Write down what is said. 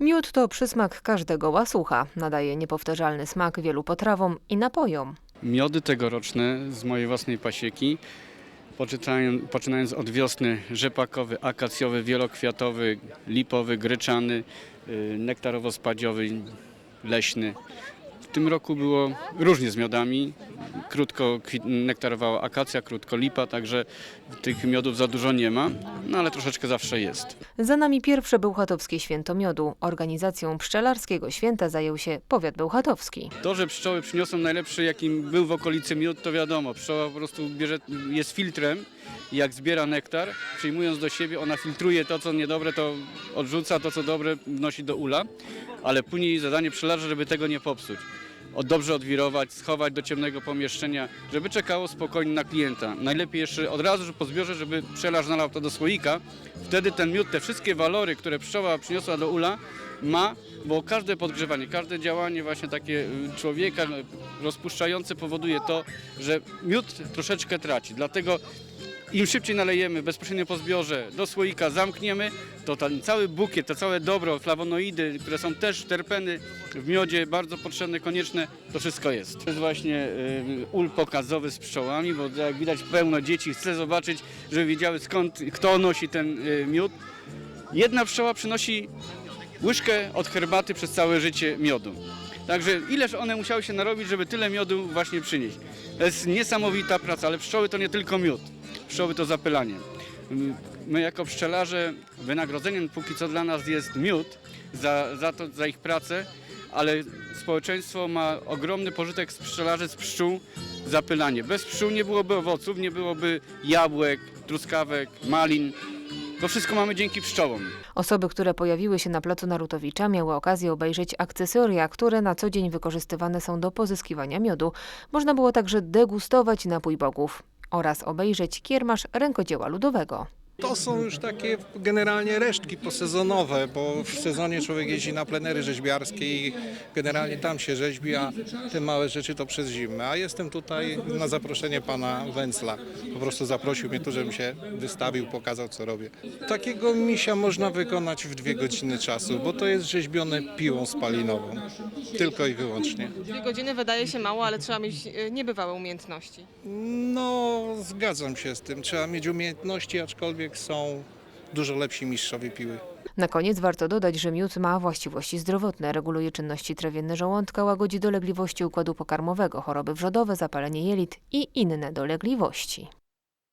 Miód to przysmak każdego łasucha. Nadaje niepowtarzalny smak wielu potrawom i napojom. Miody tegoroczne z mojej własnej pasieki, poczynając od wiosny rzepakowy, akacjowy, wielokwiatowy, lipowy, gryczany, y, nektarowo-spadziowy, leśny. W tym roku było różnie z miodami. Krótko nektarowała akacja, krótko lipa, także tych miodów za dużo nie ma, no ale troszeczkę zawsze jest. Za nami pierwsze bełchatowskie święto miodu. Organizacją pszczelarskiego święta zajął się powiat bełchatowski. To, że pszczoły przyniosą najlepszy, jakim był w okolicy miód, to wiadomo. Pszczoła po prostu bierze, jest filtrem i jak zbiera nektar, przyjmując do siebie, ona filtruje to, co niedobre, to odrzuca, to, co dobre wnosi do ula, ale później zadanie pszczelarza, żeby tego nie popsuć. Dobrze odwirować, schować do ciemnego pomieszczenia, żeby czekało spokojnie na klienta. Najlepiej jeszcze od razu po zbiorze, żeby pszczelarz nalał to do słoika. Wtedy ten miód, te wszystkie walory, które pszczoła przyniosła do ula, ma, bo każde podgrzewanie, każde działanie właśnie takie y, człowieka y, rozpuszczające powoduje to, że miód troszeczkę traci. Dlatego im szybciej nalejemy bezpośrednio po zbiorze do słoika, zamkniemy, to ten cały bukiet, to całe dobro, flawonoidy, które są też terpeny w miodzie, bardzo potrzebne, konieczne, to wszystko jest. To jest właśnie y, ul pokazowy z pszczołami, bo jak widać pełno dzieci chce zobaczyć, żeby wiedziały skąd, kto nosi ten y, miód. Jedna pszczoła przynosi łyżkę od herbaty przez całe życie miodu. Także ileż one musiały się narobić, żeby tyle miodu właśnie przynieść. To jest niesamowita praca, ale pszczoły to nie tylko miód. Pszczoły to zapylanie. My jako pszczelarze wynagrodzeniem póki co dla nas jest miód za, za, to, za ich pracę, ale społeczeństwo ma ogromny pożytek z pszczelarzy, z pszczół, zapylanie. Bez pszczół nie byłoby owoców, nie byłoby jabłek, truskawek, malin. To wszystko mamy dzięki pszczołom. Osoby, które pojawiły się na placu Narutowicza, miały okazję obejrzeć akcesoria, które na co dzień wykorzystywane są do pozyskiwania miodu. Można było także degustować napój bogów oraz obejrzeć kiermasz rękodzieła ludowego. To są już takie generalnie resztki posezonowe, bo w sezonie człowiek jeździ na plenery rzeźbiarskie i generalnie tam się rzeźbi, a te małe rzeczy to przez zimę. A jestem tutaj na zaproszenie pana Węcla. Po prostu zaprosił mnie tu, żebym się wystawił, pokazał co robię. Takiego misia można wykonać w dwie godziny czasu, bo to jest rzeźbione piłą spalinową. Tylko i wyłącznie. Dwie godziny wydaje się mało, ale trzeba mieć e, niebywałe umiejętności. No, zgadzam się z tym. Trzeba mieć umiejętności, aczkolwiek są dużo lepsi mistrzowie piły. Na koniec warto dodać, że miód ma właściwości zdrowotne, reguluje czynności trawienne żołądka, łagodzi dolegliwości układu pokarmowego, choroby wrzodowe, zapalenie jelit i inne dolegliwości.